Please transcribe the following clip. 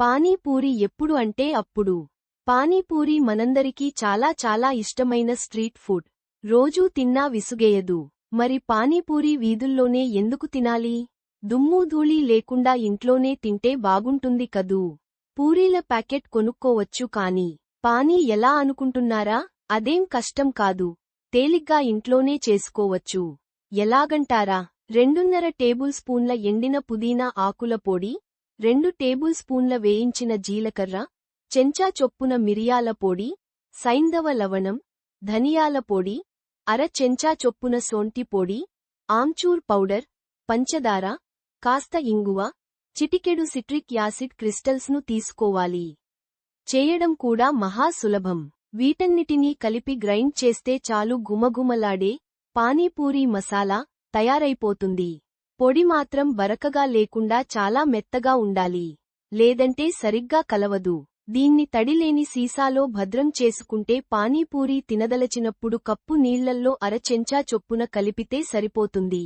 పానీపూరి ఎప్పుడు అంటే అప్పుడు. పానీపూరి మనందరికీ చాలా చాలా ఇష్టమైన స్ట్రీట్ ఫుడ్. రోజూ తిన్నా విసుగేయదు. మరి పానీపూరి వీధుల్లోనే ఎందుకు తినాలి? దుమ్ము ధూళి లేకుండా ఇంట్లోనే తింటే బాగుంటుంది కదూ. పూరీల ప్యాకెట్ కొనుక్కోవచ్చు కాని పానీ ఎలా అనుకుంటున్నారా? అదేం కష్టం కాదు. తేలిగ్గా ఇంట్లోనే చేసుకోవచ్చు. ఎలాగంటారా? రెండున్నర టేబుల్ స్పూన్ల ఎండిన పుదీనా ఆకుల పొడి రెండు టేబుల్ స్పూన్ల వేయించిన జీలకర్ర చెంచా చొప్పున మిరియాల పొడి సైంధవ లవణం ధనియాల పొడి అర చెంచా చొప్పున సోంటి పొడి ఆమ్చూర్ పౌడర్ పంచదార కాస్త ఇంగువ చిటికెడు సిట్రిక్ యాసిడ్ క్రిస్టల్స్ను తీసుకోవాలి. చేయడం కూడా మహా సులభం. వీటన్నిటినీ కలిపి గ్రైండ్ చేస్తే చాలు గుమగుమలాడే పానీపూరీ మసాలా తయారైపోతుంది. పొడి మాత్రం బరకగా లేకుండా చాలా మెత్తగా ఉండాలి. లేదంటే సరిగ్గా కలవదు. దీన్ని తడిలేని సీసాలో భద్రం చేసుకుంటే పానీపూరీ తినదలచినప్పుడు కప్పు నీళ్ళల్లో అరచెంచా చొప్పున కలిపితే సరిపోతుంది.